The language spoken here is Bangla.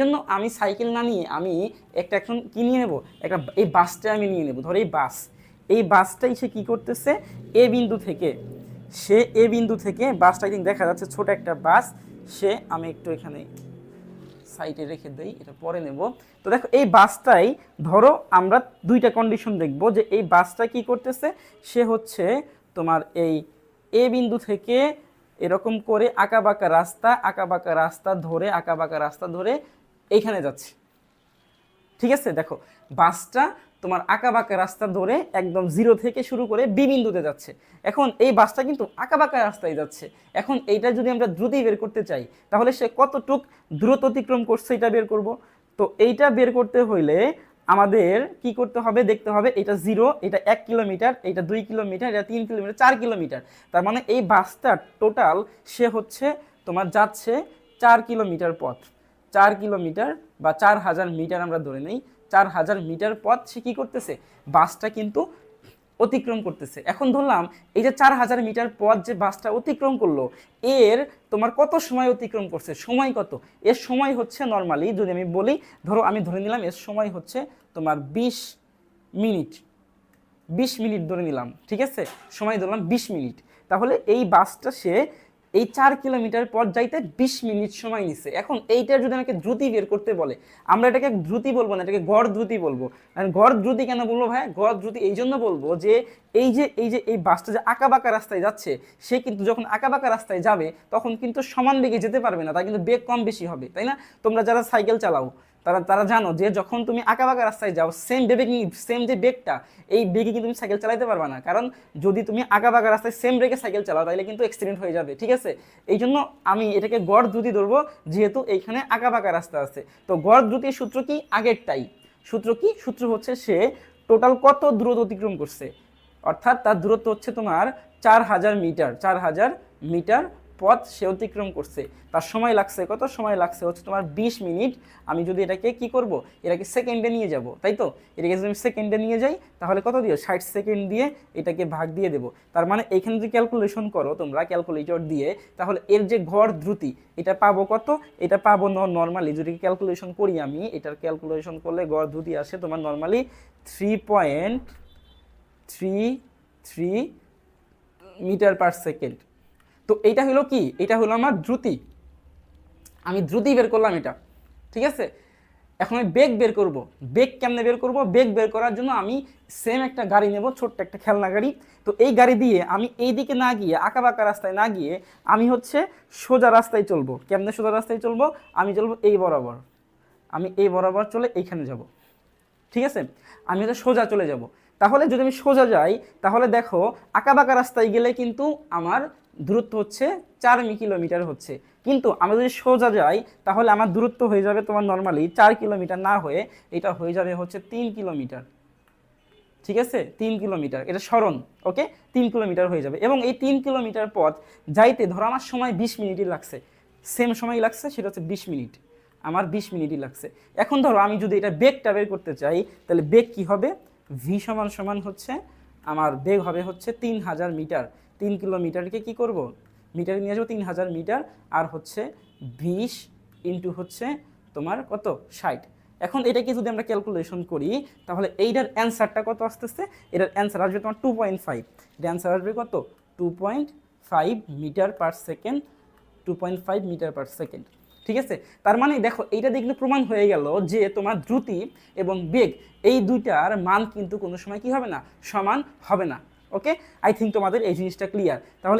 জন্য আমি সাইকেল না নিয়ে আমি একটা এখন কি নিয়ে নেব? একটা এই বাসটা আমি নিয়ে নেব। ধরো এই বাস। এই বাসটাই সে কী করতেছে? এ বিন্দু থেকে, সে এ বিন্দু থেকে বাসটা কিন্তু দেখা যাচ্ছে ছোট একটা বাস, সে আমি একটু এখানে সাইডে রেখে দেই, এটা পরে নেব। তো দেখো, এই বাসটাই ধরো আমরা দুইটা কন্ডিশন দেখব যে এই বাসটা কি করতেছে? সে হচ্ছে তোমার এই এ বিন্দু থেকে এরকম করে আঁকা বাঁকা রাস্তা, আঁকা বাঁকা রাস্তা ধরে, আঁকা বাঁকা রাস্তা ধরে এইখানে যাচ্ছে। ঠিক আছে? দেখো, বাসটা তোমার আঁকা বাঁকা রাস্তা ধরে একদম জিরো থেকে শুরু করে বি বিন্দুতে যাচ্ছে। এখন এই বাসটা কিন্তু আঁকা বাঁকা রাস্তায় যাচ্ছে। এখন এইটা যদি আমরা দ্রুতই বের করতে চাই, তাহলে সে কতটুক দ্রুত অতিক্রম করছে এটা বের করব। তো এইটা বের করতে হইলে আমাদের কি করতে হবে, দেখতে হবে, এটা জিরো এটা এক কিলোমিটার, এটা দুই কিলোমিটার, এটা তিন কিলোমিটার, চার কিলোমিটার। তার মানে এই বাসটার টোটাল সে হচ্ছে, তোমার যাচ্ছে চার কিলোমিটার পথ। চার কিলোমিটার বা চার হাজার মিটার আমরা ধরে নেই, চার হাজার মিটার পথ সে কী করতেছে? বাসটা কিন্তু অতিক্রম করতেছে। এখন ধরলাম, এই যে চার হাজার মিটার পথ যে বাসটা অতিক্রম করল, এর তোমার কত সময় অতিক্রম করছে? সময় কত? এর সময় হচ্ছে নর্মালি যদি আমি বলি, ধরো আমি ধরে নিলাম, এর সময় হচ্ছে তোমার বিশ মিনিট। বিশ মিনিট ধরে নিলাম, ঠিক আছে? সময় ধরলাম বিশ মিনিট। তাহলে এই বাসটা সে এই চার কিলোমিটার পর যাইতে বিশ মিনিট সময় নিচ্ছে এখন এইটার যদি আমাকে দ্রুতি বের করতে বলে, আমরা এটাকে দ্রুতি বলব না, এটাকে গড় দ্রুতি বলব। আর গড় দ্রুতি কেন বলব ভাই গড় দ্রুতি এই জন্য বলব যে, এই যে এই যে, এই বাসটা যে আঁকা বাঁকা রাস্তায় যাচ্ছে, সে কিন্তু যখন আঁকা বাঁকা রাস্তায় যাবে, তখন কিন্তু সমান বেগে যেতে পারবে না তাই কিন্তু বেগ কম বেশি হবে, তাই না? তোমরা যারা সাইকেল চালাও তারা তারা জানো যে যখন তুমি আঁকা বাঁকা রাস্তায় যাও সেম বেগে সেম যে বেগটা এই বেগে কিন্তু তুমি সাইকেল চালাতে পারবে না। কারণ যদি তুমি আঁকা বাঁকা রাস্তায় সেম ব্রেকে সাইকেল চালাও, তাহলে কিন্তু অ্যাক্সিডেন্ট হয়ে যাবে, ঠিক আছে? এই জন্য আমি এটাকে গড় দ্রুতি ধরবো, যেহেতু এইখানে আঁকা বাঁকা রাস্তা আছে। তো গড় দ্রুতির সূত্র কি? আগেরটাই। সূত্র কি? সূত্র হচ্ছে সে টোটাল কত দূরত্ব অতিক্রম করছে? অর্থাৎ তার দূরত্ব হচ্ছে তোমার চার হাজার মিটার, চার হাজার মিটার পথ সে অতিক্রম করছে। তার সময় লাগছে, কত সময় লাগছে? হচ্ছে তোমার বিশ মিনিট। আমি যদি এটাকে কি করব? এটাকে সেকেন্ডে নিয়ে যাব, তাই তো? এটাকে যদি আমি সেকেন্ডে নিয়ে যাই, তাহলে কত দিও? ষাট সেকেন্ড দিয়ে এটাকে ভাগ দিয়ে দেবো। তার মানে এখানে যদি ক্যালকুলেশন করো তোমরা ক্যালকুলেটর দিয়ে, তাহলে এর যে গড় দ্রুতি, এটা পাবো কত? এটা পাবো নর্মালি যদি ক্যালকুলেশন করি আমি, এটার ক্যালকুলেশন করলে গড় দ্রুতি আসে তোমার normally three point three three metre per second তো এইটা হলো কি? এটা হলো আমার দ্রুতি। আমি দ্রুতি বের করলাম এটা। ঠিক আছে? এখন আমি বেগ বের করব। বেগ কেমনে বের করব? বেগ বের করার জন্য আমি সেম একটা গাড়ি নেব, ছোট্ট একটা খেলনা গাড়ি। তো এই গাড়ি দিয়ে আমি এই দিকে না গিয়ে আঁকা বাঁকা রাস্তায় না গিয়ে আমি হচ্ছে সোজা রাস্তায় চলবো। কেমনে সোজা রাস্তায় চলবো? আমি চলবো এই বরাবর। আমি এই বরাবর চলে এইখানে যাব। ঠিক আছে? আমি হচ্ছে সোজা চলে যাব। তাহলে যদি আমি সোজা যাই, তাহলে দেখো আঁকা বাঁকা রাস্তায় গেলে কিন্তু আমার দূরত্ব হচ্ছে চার কিলোমিটার হচ্ছে। কিন্তু আমি যদি সোজা যাই, তাহলে আমার দূরত্ব হয়ে যাবে তোমার নর্মালি চার কিলোমিটার না হয়ে এটা হয়ে যাবে হচ্ছে তিন কিলোমিটার। ঠিক আছে? তিন কিলোমিটার। এটা স্মরণ ওকে তিন কিলোমিটার হয়ে যাবে। এবং এই তিন কিলোমিটার পথ যাইতে ধরো আমার সময় বিশ মিনিটই লাগছে। সেম সময় লাগছে, সেটা হচ্ছে বিশ মিনিট। আমার বিশ মিনিটই লাগছে। এখন ধরো আমি যদি এটা বেগটা বের করতে চাই, তাহলে বেগ কি হবে? ভি সমান সমান হচ্ছে আমার বেগ হবে হচ্ছে তিন হাজার মিটার। তিন কিলোমিটারকে কি করব? মিটারে নিয়ে আসব তিন হাজার মিটার, আর হচ্ছে বিশ ইন্টু হচ্ছে তোমার কত? ষাট। এখন এটাকে যদি আমরা ক্যালকুলেশন করি, তাহলে এইটার অ্যান্সারটা কত আসতেছে? এটার অ্যান্সার আসবে তোমার টু পয়েন্ট ফাইভ এটার অ্যান্সার আসবে কত? Two point five metre per second two point five metre per second ঠিক আছে? তার মানে দেখো, এইটা দেখলে প্রমাণ হয়ে গেল যে তোমার দ্রুতি এবং বেগ, এই দুইটার মান কিন্তু কোনো সময় কি হবে না? সমান হবে না। ওকে আই থিঙ্ক তোমাদের এই জিনিসটা ক্লিয়ার তাহলে